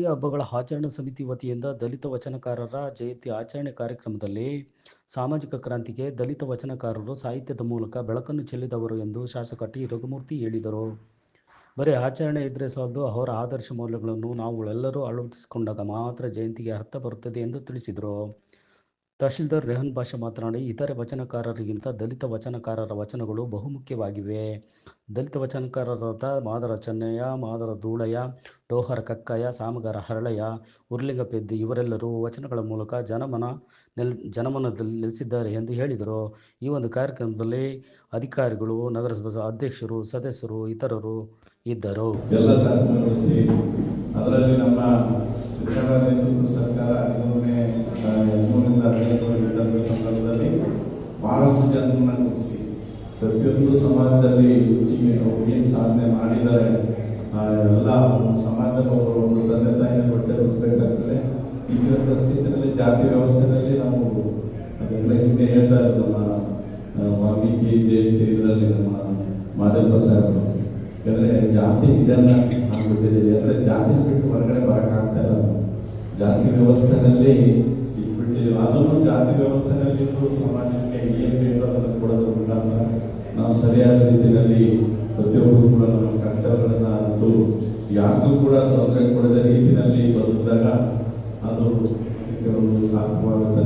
ಹಬ್ಬಗಳ ಆಚರಣಾ ಸಮಿತಿ ವತಿಯಿಂದ ದಲಿತ ವಚನಕಾರರ ಜಯಂತಿ ಆಚರಣೆ ಕಾರ್ಯಕ್ರಮದಲ್ಲಿ ಸಾಮಾಜಿಕ ಕ್ರಾಂತಿಗೆ ದಲಿತ ವಚನಕಾರರು ಸಾಹಿತ್ಯದ ಮೂಲಕ ಬೆಳಕನ್ನು ಚೆಲ್ಲಿದವರು ಎಂದು ಶಾಸಕ ಟಿ. ರಘುಮೂರ್ತಿ ಹೇಳಿದರು. ಬರೀ ಆಚರಣೆ ಇದ್ದರೆ ಸಾಲದು, ಅವರ ಆದರ್ಶ ಮೌಲ್ಯಗಳನ್ನು ನಾವುಗಳೆಲ್ಲರೂ ಅಳವಡಿಸಿಕೊಂಡಾಗ ಮಾತ್ರ ಜಯಂತಿಗೆ ಅರ್ಥ ಬರುತ್ತದೆ ಎಂದು ತಿಳಿಸಿದರು. ತಹಶೀಲ್ದಾರ್ ರೆಹನ್ ಭಾಷಾ ಮಾತನಾಡಿ, ಇತರೆ ವಚನಕಾರರಿಗಿಂತ ದಲಿತ ವಚನಕಾರರ ವಚನಗಳು ಬಹುಮುಖ್ಯವಾಗಿವೆ. ದಲಿತ ವಚನಕಾರರಾದ ಮಾದರ ಚೆನ್ನಯ್ಯ ಮಾದರ ಧೂಳಯ್ಯ ಡೋಹರ ಕಕ್ಕಯ್ಯ, ಸಾಮಗಾರ ಹರಳಯ್ಯ ಉರ್ಲಿಂಗ ಪೆದ್ದಿ ಇವರೆಲ್ಲರೂ ವಚನಗಳ ಮೂಲಕ ಜನಮನ ನೆಲ್, ಜನಮನದಲ್ಲಿ ನೆಲೆಸಿದ್ದಾರೆ ಎಂದು ಹೇಳಿದರು. ಈ ಒಂದು ಕಾರ್ಯಕ್ರಮದಲ್ಲಿ ಅಧಿಕಾರಿಗಳು, ನಗರಸಭಾ ಅಧ್ಯಕ್ಷರು, ಸದಸ್ಯರು, ಇತರರು ಇದ್ದರು. ಎಲ್ಲ ಸರ್ಕಾರ ಸಂದರ್ಭದಲ್ಲಿ ಬಹಳಷ್ಟು ಜನರನ್ನ ಗುರುತಿಸಿ ಪ್ರತಿಯೊಂದು ಸಮಾಜದಲ್ಲಿ ಏನು ಸಾಧನೆ ಮಾಡಿದ್ದಾರೆ ಎಲ್ಲ ಸಮಾಜದವರು ಒಂದು ತಂದೆ ತಾಯಿನ ಕೊಟ್ಟೆ ಹುಟ್ಟಬೇಕಾಗ್ತದೆ ಈಗಿನ ಪರಿಸ್ಥಿತಿಯಲ್ಲಿ, ಜಾತಿ ವ್ಯವಸ್ಥೆಯಲ್ಲಿ ನಾವು ಅದೆಲ್ಲ ಹಿಂದೆ ಹೇಳ್ತಾ ಇರೋದು ನಮ್ಮ ವಾಲ್ಮೀಕಿ ಜಯಂತಿ ಇದರಲ್ಲಿ ನಮ್ಮ ಮಾದೇವ ಸಾಹೇಬರು ಯಾಕಂದರೆ ಜಾತಿ ಇದನ್ನ ಆಗ್ಬಿಟ್ಟಿದ್ದೀವಿ ಅಂದರೆ ಜಾತಿ ಬಿಟ್ಟು ಹೊರಗಡೆ ಬರಕ್ಕಾಗ್ತಾ ಇಲ್ಲ. ಜಾತಿ ಇಟ್ಬಿಟ್ಟಿದ್ದೀವಿ ಅದನ್ನು ಜಾತಿ ವ್ಯವಸ್ಥೆಯಲ್ಲಿ ಸಮಾಜಕ್ಕೆ ಏನು ಬೇಕೋ ಅದನ್ನು ಕೊಡೋದ್ರ ಮುಖಾಂತರ ನಾವು ಸರಿಯಾದ ರೀತಿಯಲ್ಲಿ ಪ್ರತಿಯೊಬ್ಬರು ಕೂಡ ನಮ್ಮ ಕರ್ತವ್ಯಗಳನ್ನು ಅರಿತು, ಯಾರಿಗೂ ಕೂಡ ತೊಂದರೆ ಕೊಡದ ರೀತಿಯಲ್ಲಿ ಬದುಕಿದಾಗ ಅದು ಕೆಲವೊಂದು ಅಂತ